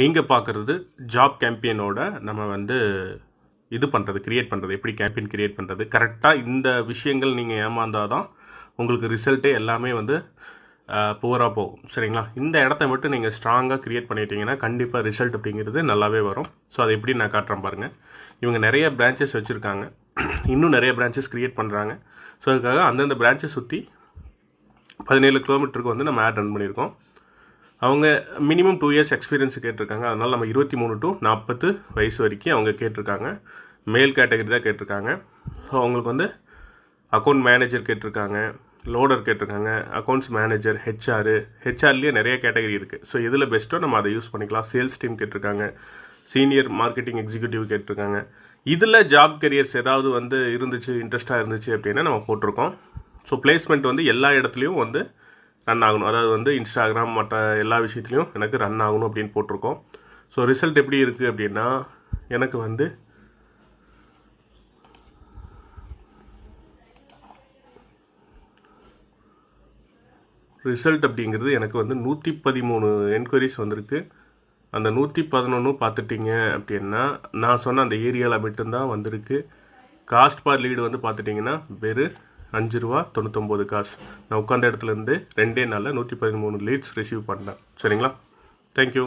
நீங்கள் பார்க்குறது ஜாப் கேம்பியனோட நம்ம வந்து இது பண்ணுறது க்ரியேட் பண்ணுறது எப்படி கேம்பியன் க்ரியேட் பண்ணுறது கரெக்டாக இந்த விஷயங்கள் நீங்கள் ஏமாந்தால் தான் உங்களுக்கு ரிசல்ட்டே எல்லாமே வந்து புவராக போகும். சரிங்களா? இந்த இடத்த மட்டும் நீங்கள் ஸ்ட்ராங்காக க்ரியேட் பண்ணிட்டீங்கன்னா கண்டிப்பாக ரிசல்ட் அப்படிங்கிறது நல்லாவே வரும். ஸோ அதை எப்படி நான் காட்டுறேன் பாருங்கள் இவங்க நிறைய பிரான்ச்சஸ் வச்சுருக்காங்க. இன்னும் நிறைய பிரான்ச்சஸ் க்ரியேட் பண்ணுறாங்க ஸோ அதுக்காக அந்தந்த பிரான்ச்சை சுற்றி பதினேழு கிலோமீட்டருக்கு வந்து நம்ம ஆட் ரன் பண்ணியிருக்கோம். அவங்க மினிமம் டூ இயர்ஸ் எக்ஸ்பீரியன்ஸ் கேட்டிருக்காங்க. அதனால் நம்ம இருபத்தி மூணு டு நாற்பது வயசு வரைக்கும் அவங்க கேட்டிருக்காங்க. மேல் கேட்டகரி தான் கேட்டிருக்காங்க. ஸோ அவங்களுக்கு வந்து அக்கௌண்ட் மேனேஜர் கேட்டிருக்காங்க. லோடர் கேட்டிருக்காங்க. அக்கௌண்ட்ஸ் மேனேஜர் ஹெச்ஆர் ஹெச்ஆர்லேயே நிறைய கேட்டகரி இருக்குது ஸோ எதில் பெஸ்ட்டோ நம்ம அதை யூஸ் பண்ணிக்கலாம். சேல்ஸ் டீம் கேட்டிருக்காங்க. சீனியர் மார்க்கெட்டிங் எக்ஸிக்யூட்டிவ் கேட்டிருக்காங்க. இதில் ஜாப் கெரியர்ஸ் ஏதாவது வந்து இருந்துச்சு இன்ட்ரெஸ்ட்டாக இருந்துச்சு அப்படின்னா நம்ம போட்டிருக்கோம். ஸோ பிளேஸ்மெண்ட் வந்து எல்லா இடத்துலையும் வந்து ரன் ஆகணும். அதாவது வந்து இன்ஸ்டாகிராம் மற்ற எல்லா விஷயத்துலையும் எனக்கு ரன் ஆகணும் அப்படின்னு போட்டிருக்கோம். ஸோ ரிசல்ட் எப்படி இருக்குது அப்படின்னா எனக்கு வந்து ரிசல்ட் அப்படிங்கிறது எனக்கு வந்து நூற்றி பதிமூணு என்கொயரிஸ் வந்திருக்கு. அந்த நூற்றி பதினொன்று பார்த்துட்டிங்க அப்படின்னா நான் சொன்ன அந்த ஏரியாவில் மட்டும்தான் வந்திருக்கு. காஸ்ட் பார் லீடு வந்து பார்த்துட்டிங்கன்னா வெறும் அஞ்சு ரூபா தொண்ணூத்தொம்பது காசு. நான் உட்காந்த இடத்துல இருந்து ரெண்டே நாளில் நூற்றி பதிமூணு லீட்ஸ் ரிசீவ் பண்ணேன். சரிங்களா? தேங்க்யூ